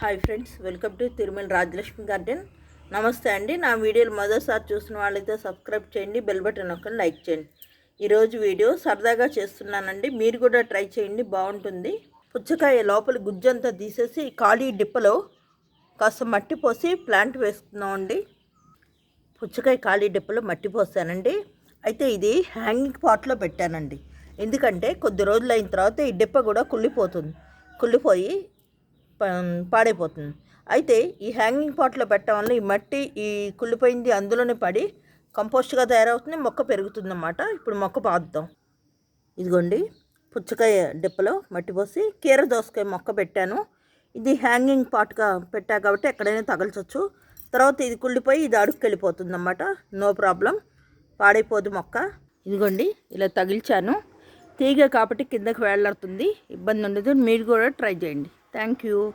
Hi friends welcome to Tirumala Rajalakshmi garden నమస్తే అండి. నా వీడియోలు మొదటిసారి చూసిన వాళ్ళైతే సబ్స్క్రైబ్ చేయండి బెల్ బటన్ ఒక లైక్ చేయండి. ఈరోజు వీడియో సరదాగా చేస్తున్నానండి. మీరు కూడా ట్రై చేయండి బాగుంటుంది. పుచ్చకాయ లోపల గుజ్జంతా తీసేసి ఖాళీ డిప్పలో కాస్త మట్టి పోసి ప్లాంట్ వేసుకున్నామండి పుచ్చకాయ ఖాళీ డిప్పలో మట్టి పోసానండి. అయితే ఇది హ్యాంగింగ్ పాట్లో పెట్టానండి. ఎందుకంటే కొద్ది రోజులు అయిన తర్వాత ఈ డిప్ప కూడా కుళ్ళిపోతుంది. కుళ్ళిపోయి పాడైపోతుంది. అయితే ఈ హ్యాంగింగ్ పాట్లో పెట్టడం వల్ల ఈ మట్టి ఈ కుళ్ళిపోయింది అందులోనే పడి కంపోస్ట్గా తయారవుతుంది మొక్క పెరుగుతుందన్నమాట. ఇప్పుడు మొక్క పాదుతాం. ఇదిగోండి పుచ్చకాయ డిప్పలో మట్టి పోసి కీర దోసకాయ మొక్క పెట్టాను. ఇది హ్యాంగింగ్ పాట్గా పెట్టా కాబట్టి ఎక్కడైనా తగల్చొచ్చు. తర్వాత ఇది కుళ్ళిపోయి ఇది అడుక్కి వెళ్ళిపోతుంది అన్నమాట నో ప్రాబ్లం. పాడైపోదు మొక్క. ఇదిగోండి ఇలా తగిల్చాను. తీగ కాబట్టి కిందకి వేలాడుతుంది ఇబ్బంది ఉండదు మీరు కూడా ట్రై చేయండి. Thank you.